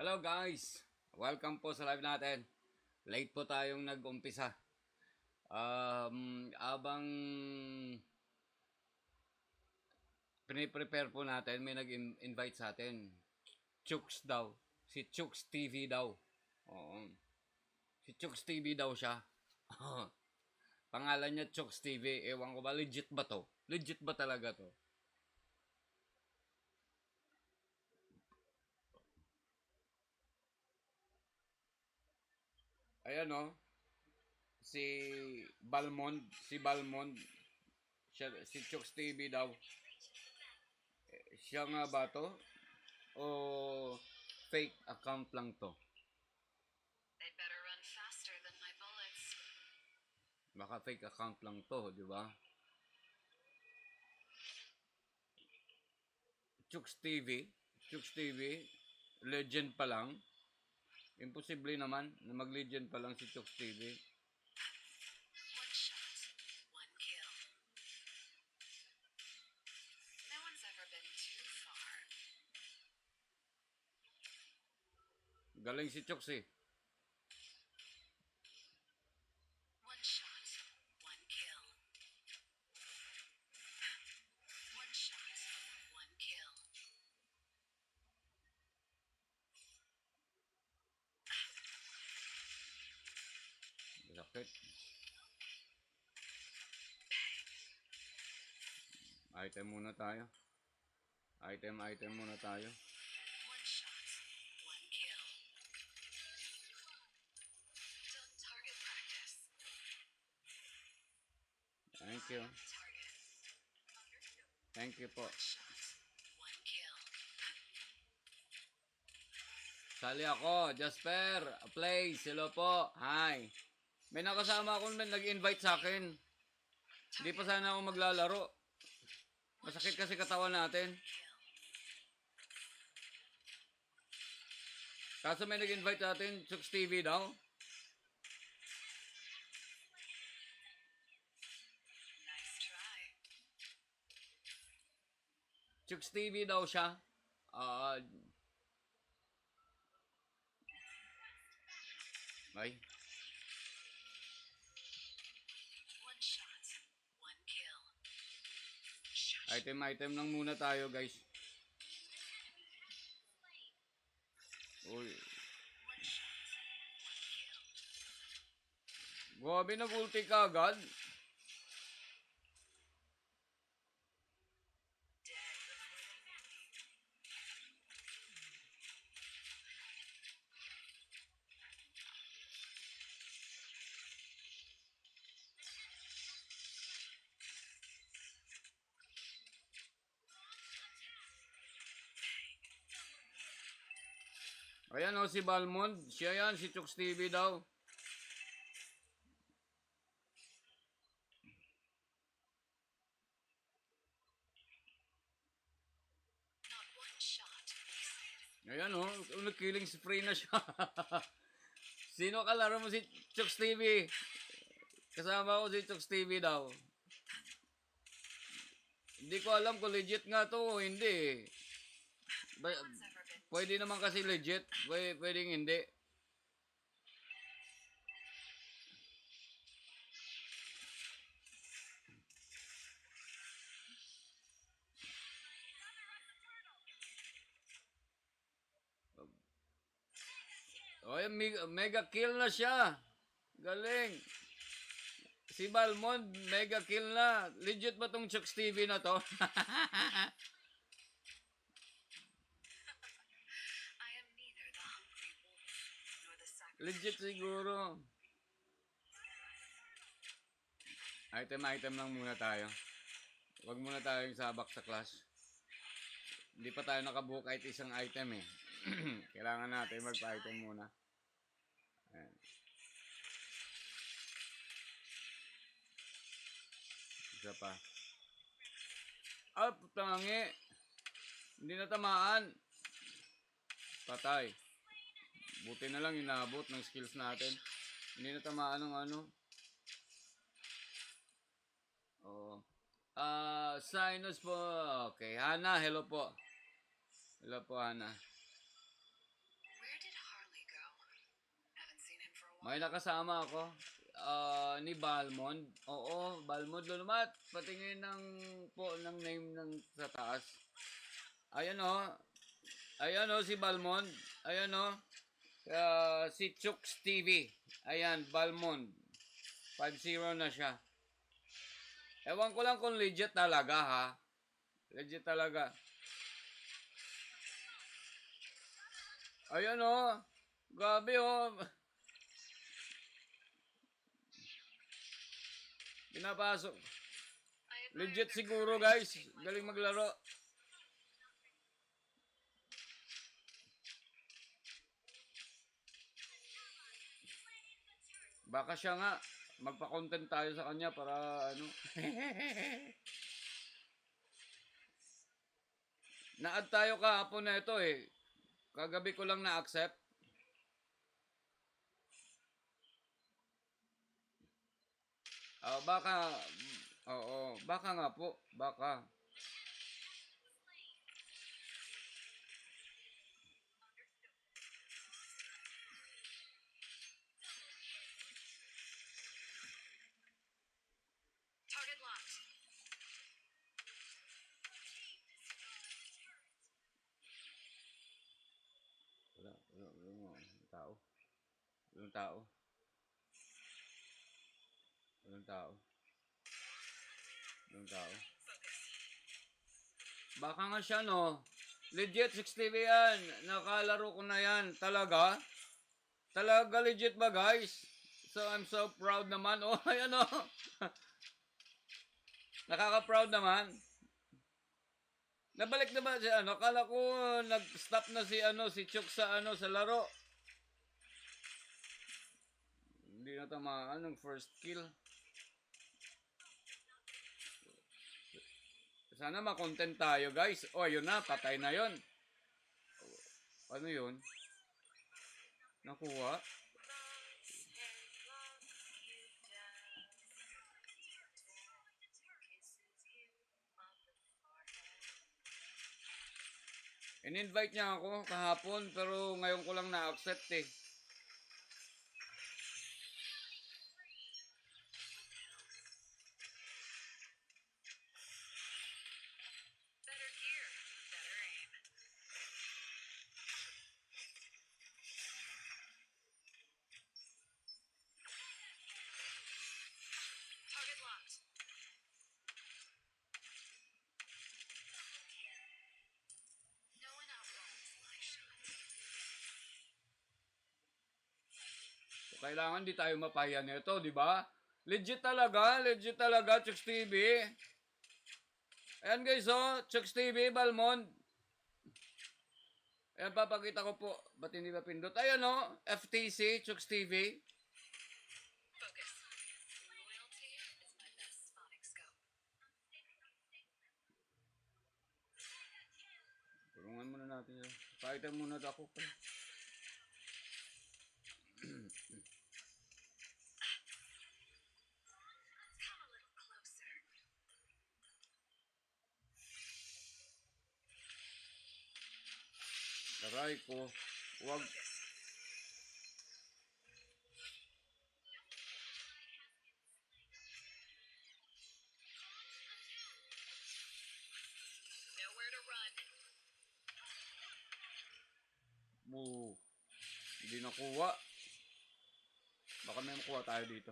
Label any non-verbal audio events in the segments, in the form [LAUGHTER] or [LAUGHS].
Hello guys! Welcome po sa live natin. Late po tayong nag-umpisa. Um, abang piniprepare po natin, may nag-invite sa atin. Chooks daw. Si Chooks TV daw. Oo. Si Chooks TV daw siya. [LAUGHS] Pangalan niya Chooks TV. Ewan ko ba, legit ba to? Legit ba talaga to? Ayan o. Si Balmond. Si Balmond. Siya, si Chooks TV daw. Eh, Siya nga ba to? O fake account lang to? They'd better run faster than my bullets. Baka fake account lang to, di ba? Chooks TV. Chooks TV. Legend pa lang. Imposible naman na mag-legend pa lang si Chooks TV. One shot, one one's ever been too far. Galing si Chooks eh. Item muna tayo. Item, item muna tayo. Thank you. Thank you po. Sali ako, Jasper, Place, hello po, hi. May nakasama akong nag-invite sa akin. Hindi pa sana ako maglalaro. Masakit kasi katawan natin. Kaso may nag-invite sa atin, Chooks TV daw. Chooks TV daw siya. Ah. ay, Shot. item item lang muna tayo, guys. Uy, grabe nag-ulti ka agad. Ayan o, si Balmond. Siya yan, si Chooks TV daw. Ayan o, oh, nag-killing spree na siya. [LAUGHS] Sino kalaro mo si Chooks TV? Kasama ko si Chooks TV daw. Hindi ko alam kung legit nga to o hindi. Ba- Pwede naman kasi legit. Pwede, pwedeng hindi. O, yan, mega, kill na siya. Galing. Si Balmond, mega kill na. Legit ba tong Chooks TV na to? [LAUGHS] Legit siguro. Item, item lang muna tayo. Huwag muna tayong sabak sa class. Hindi pa tayo nakabuo kahit isang item eh. [CLEARS THROAT] Kailangan natin magpa-item muna. Ayan. Isa pa. Ah, putangi. Hindi na tamaan. Patay. Buti na lang inabot ng skills natin. Hindi na tamaan ng ano. Oo. Ah, sinus po. Okay. Hana, hello po. Hello po, Hana. May nakasama ako. Ah, ni Balmond. Oo, Balmond Lulumat. Patingin ng po ng name ng sa taas. Ayan o. Ayan o si Balmond. Ayan o. Ah, si Chooks TV. Ayan, Balmond. 5-0 na siya. Ewan ko lang kung legit talaga ha. Legit talaga. Ayan o. Grabe o. Pinapasok. Legit siguro guys. Galing maglaro. Baka siya nga. Magpa-content tayo sa kanya para ano. [LAUGHS] Na-add tayo kahapon na ito eh. Kagabi ko lang na-accept. Ah, baka Oo, baka nga po, baka. Walang tao. Walang tao. Baka nga siya, no? Legit, 60 yan. Nakalaro ko na yan. Talaga? Talaga legit ba, guys? So, I'm so proud naman. [LAUGHS] Oh, ayan, oh. Nakaka-proud naman. Nabalik na ba si ano? Kala ko nag-stop na si ano si Chuk sa ano sa laro. Hindi na tamaan ng first kill. Sana makontent tayo guys. Oh, yun na. Patay na yun. Ano yun? Nakuha? In-invite niya ako kahapon pero ngayon ko lang na-accept eh. Kailangan di tayo mapahiya nito, di ba? Legit talaga, legit talaga, Chux TV. Ayan guys, oh, Chux TV, Balmond. Ayan, papakita ko po. Ba't hindi ba pindot? Ayan, oh, FTC, Chux TV. Tulungan muna natin yun. Pakita muna ako. Come Aray ko. Run. Mo. Hindi nakuha. Baka may makuha tayo dito.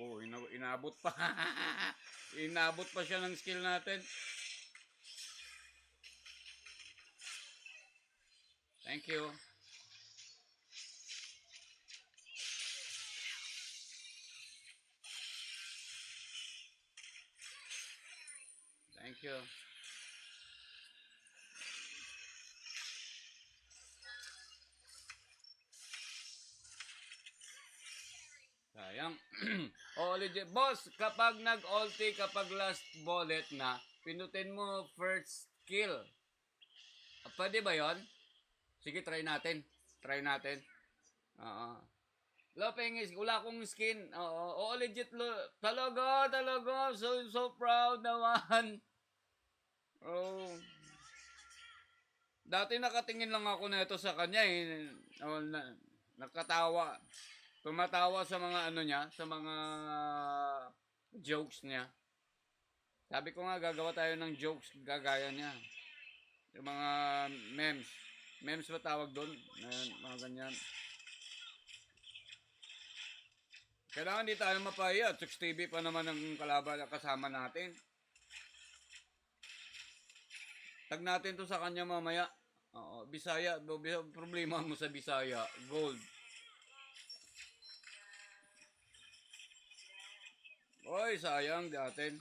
Oh, ina inabot pa. [LAUGHS] inabot pa siya ng skill natin. Thank you. Thank you. Legit. Boss, kapag nag-ulti, kapag last bullet na, pinutin mo first kill. Pwede ba yon? Sige, try natin. Try natin. Oo. Lopengis, wala akong skin. Oo, oo legit. Lo, talaga, talaga. So, so proud naman. [LAUGHS] Oh. Dati nakatingin lang ako nito sa kanya eh. Oh, na, nakatawa. Tumatawa sa mga ano niya, sa mga jokes niya. Sabi ko nga, gagawa tayo ng jokes, gagaya niya. Yung mga memes. Memes ba tawag doon? Ayan, mga ganyan. Kailangan di tayo mapaya. Chicks TV pa naman ang kalaban na kasama natin. Tag natin to sa kanya mamaya. Oo, Bisaya. Problema mo sa Bisaya. Gold. Oy, sayang di atin.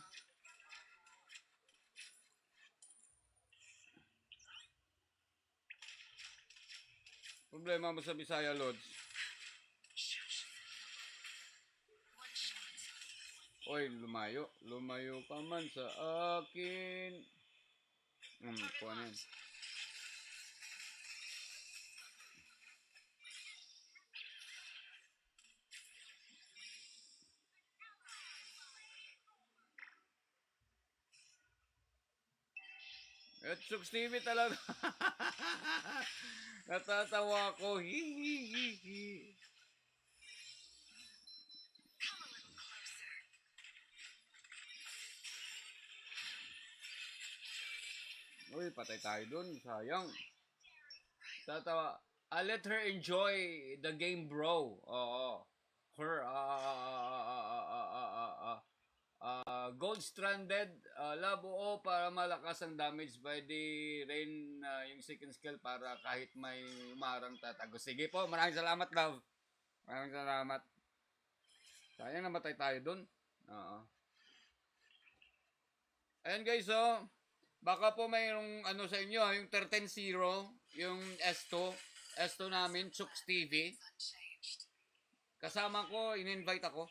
Problema mo sa Bisaya, Lods. Oy, lumayo. Lumayo ka man sa akin. Hmm, kuha na Chooks TV talaga. [LAUGHS] Natatawa ko. Hi, hi, hi, hi. Uy, patay tayo dun. Sayang. Tatawa. Ah, let her enjoy the game, bro. Oo. Her, ah, ah, ah, ah, ah, ah, ah, ah, ah. Ah, Gold Stranded, uh, labo o para malakas ang damage by the rain ah, yung second skill para kahit may umarang tatago. Sige po, maraming salamat, love. Maraming salamat. Sayang namatay tayo dun. Oo. Ayan guys, so, baka po mayroong ano sa inyo, ah, yung 13-0, yung S2, S2 namin, Chooks TV. Kasama ko, in-invite ako.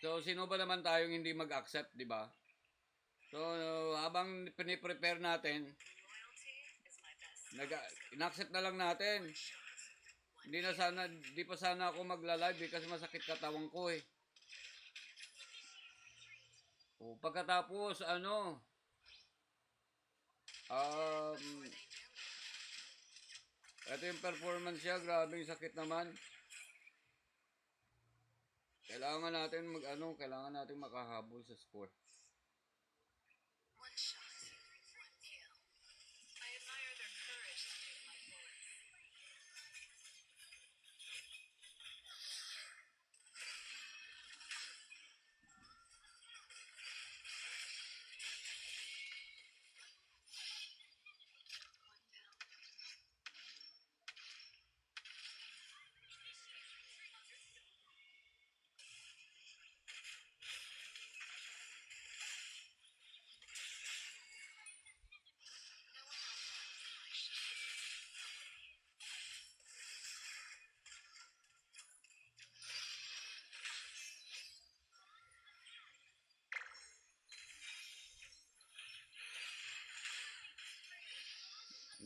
So, sino ba naman tayong hindi mag-accept, di ba? So, habang piniprepare natin, Loyalty is my best. nag in-accept na lang natin. Hindi na sana, di pa sana ako magla-live eh, kasi masakit katawan ko eh. O, pagkatapos, ano, um, ito yung performance niya, grabe yung sakit naman. Kailangan natin mag ano, kailangan natin makahabol sa score.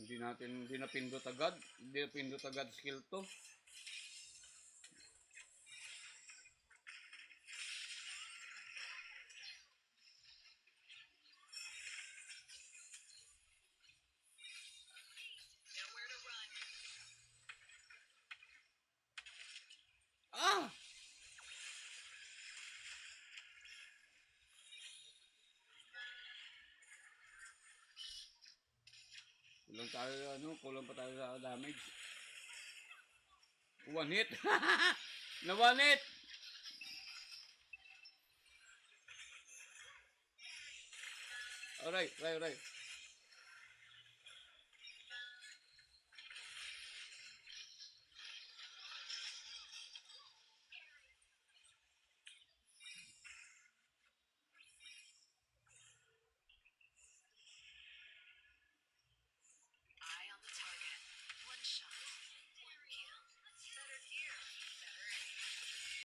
Hindi natin, hindi napindot agad. Hindi napindot agad skill to. Kulang tayo, ano, kulang pa tayo sa damage. One hit! [LAUGHS] Na one hit! Alright, right, right.